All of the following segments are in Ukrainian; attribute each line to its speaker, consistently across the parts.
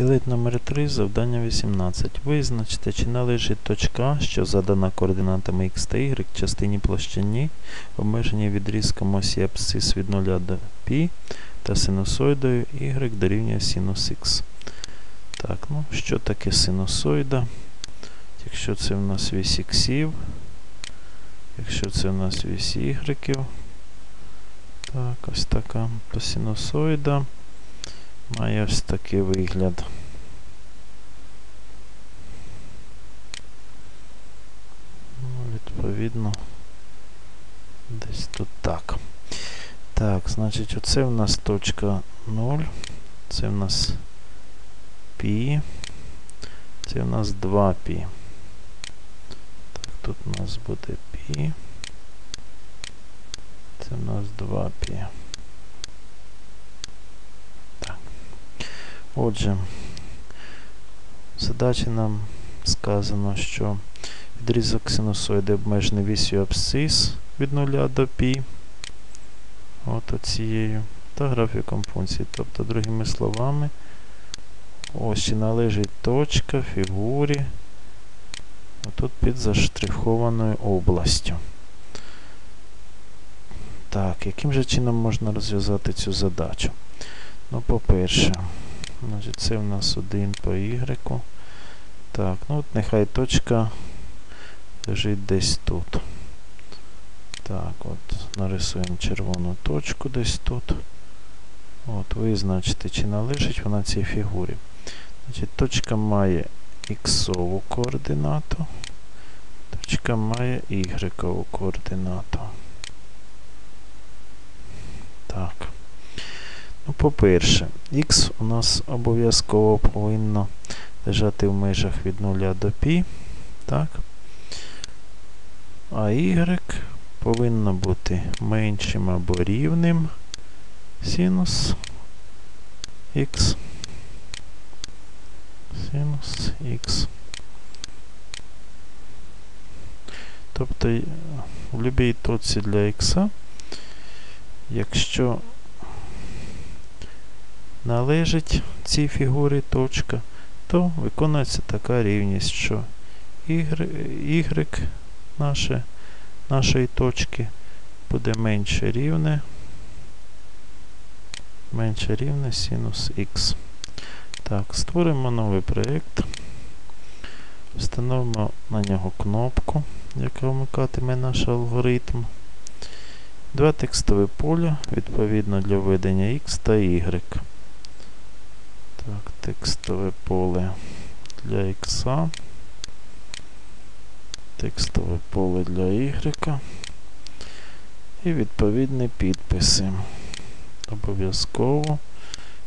Speaker 1: Білет номер 3 завдання 18. Визначте, чи належить точка, що задана координатами x та y частині площині, обмеженій відрізком осі абсцис від 0 до π та синусоїдою y дорівнює синус x. Так, ну що таке синусоїда? Якщо це в нас вісь іксів, якщо це в нас вісь y, так, ось така то синусоїда має ось такий вигляд. Ну, Відповідно, десь тут так. Так, значить, оце в нас точка 0, це в нас пі, це в нас 2 пі. Так, тут у нас буде пі. Це в нас 2 пі. Отже, в задачі нам сказано, що відрізок синусоїди обмежений вісію абсцис від 0 до π. От оцією. Та графіком функції. Тобто, другими словами, ось чи належить точка фігурі отут під заштрихованою областю. Так, яким же чином можна розв'язати цю задачу? Ну, по-перше, Значить, це в нас 1 по Y. Так, ну от нехай точка лежить десь тут. Так, от, нарисуємо червону точку десь тут. От, визначити, чи належить вона цій фігурі. Значить, точка має іксову координату, точка має y координату. Так. Ну, По-перше, x у нас обов'язково повинно лежати в межах від 0 до π. Так? А y повинно бути меншим або рівним синус x. Синус x. Тобто в будь-якій точці для x, якщо належить цій фігурі точка, то виконується така рівність, що y, наше, нашої точки буде менше рівне, менше рівне синус х. Так, створимо новий проєкт. Встановимо на нього кнопку, яка вмикатиме наш алгоритм. Два текстові поля, відповідно для введення X та Y. Так, текстове поле для X. Текстове поле для Y. І відповідні підписи. Обов'язково.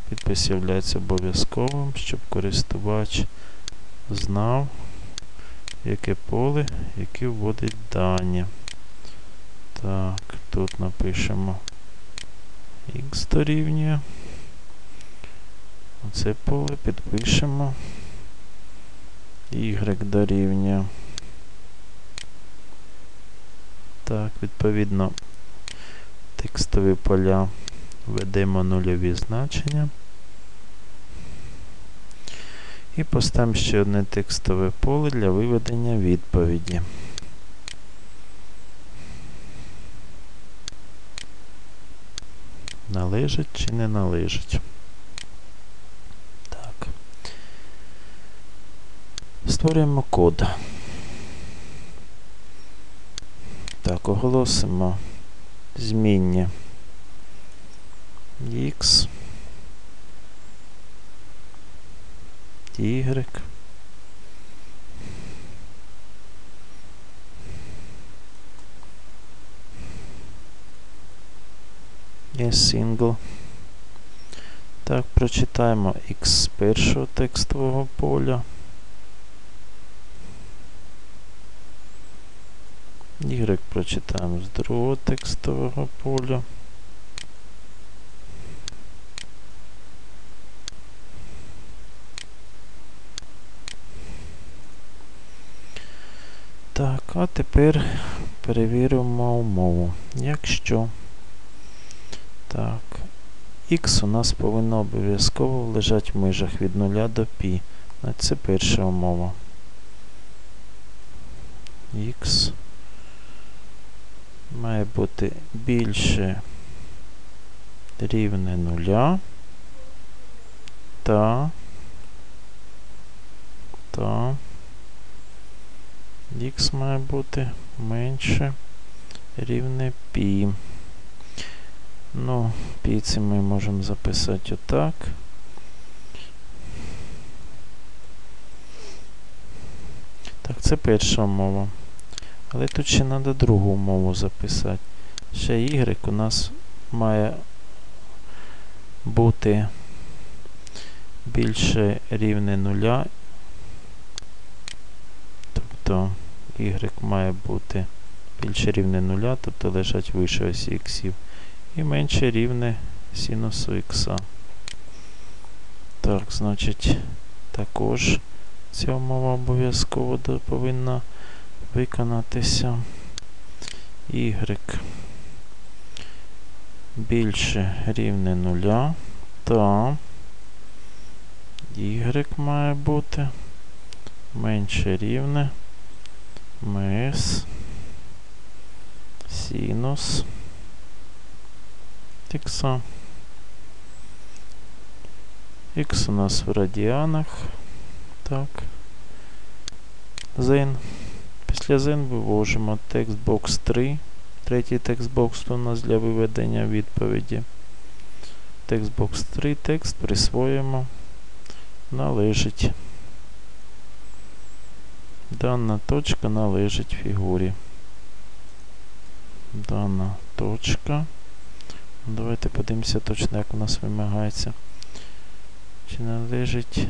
Speaker 1: Підпис є обов'язковим, щоб користувач знав, яке поле, яке вводить дані. Так, тут напишемо X дорівнює. Оце поле підпишемо. Y дорівнює. Так, відповідно, текстові поля введемо нульові значення. І поставимо ще одне текстове поле для виведення відповіді. Належить чи не належить. Створюємо код. Так, оголосимо змінні X, Y. Є single. Так, прочитаємо X з першого текстового поля. Y прочитаємо з другого текстового поля. Так, а тепер перевіримо умову. Якщо так, х у нас повинно обов'язково лежати в межах від 0 до π. Це перша умова. х має бути більше рівне 0 та та х має бути менше рівне π. Ну, це ми можемо записати отак. Так, це перша умова. Але тут ще треба другу умову записати. Ще y у нас має бути більше рівне нуля. Тобто y має бути більше рівне нуля, тобто лежать вище осі іксів. І менше рівне синусу х. Так, значить, також ця умова обов'язково повинна виконатися. Y більше рівне нуля, та y має бути менше рівне мс синус х. Х у нас в радіанах. Так. Зин. Після зин вивожимо текстбокс 3. Третій текстбокс у нас для виведення відповіді. Текстбокс 3 текст присвоїмо. Належить. Дана точка належить фігурі. Дана точка. Давайте подивимося точно, як у нас вимагається. Чи належить.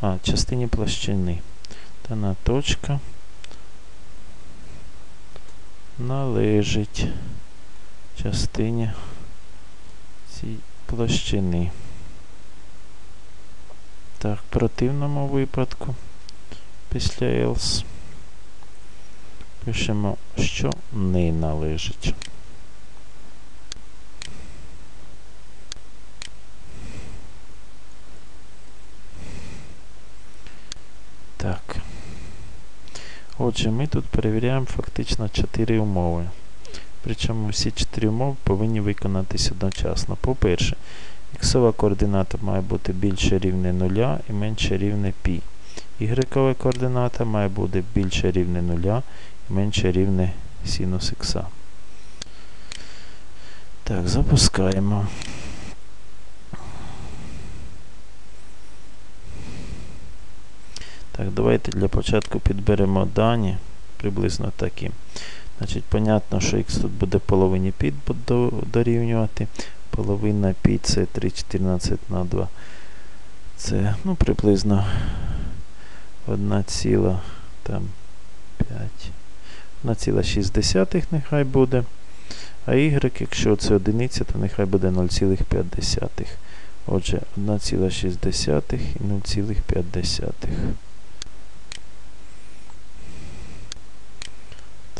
Speaker 1: А, частині площини. Дана точка належить частині цієї площини. Так, в противному випадку після else пишемо, що не належить. Так. Отже, ми тут перевіряємо фактично 4 умови. Причому всі 4 умови повинні виконатися одночасно. По-перше, іксова координата має бути більше рівне 0 і менше рівне π. Y координата має бути більше рівне 0 і менше рівне синус х. Так, запускаємо. Так, давайте для початку підберемо дані приблизно такі. Значить, понятно, що х тут буде половині під дорівнювати. Половина пі це 3,14 на 2. Це ну, приблизно 1,5. нехай буде. А y, якщо це одиниця, то нехай буде 0,5. Отже, 1,6 і 0,5.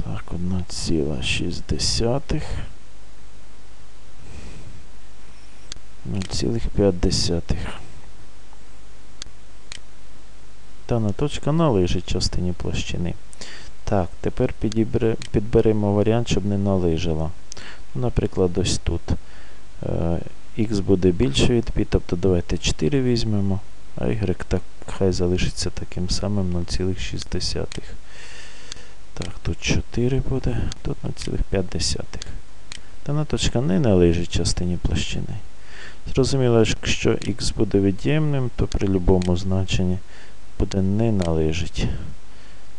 Speaker 1: Так, 1,6. 0,5. Дана точка належить частині площини. Так, тепер підберемо варіант, щоб не належала. Наприклад, ось тут. Е, Х буде більше від π, тобто давайте 4 візьмемо, а y так, хай залишиться таким самим 0,6. Так, тут 4 буде, тут 0,5. Дана точка не належить частині площини. Зрозуміло, якщо x буде від'ємним, то при будь-якому значенні буде не належить.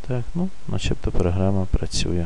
Speaker 1: Так, ну, начебто програма працює.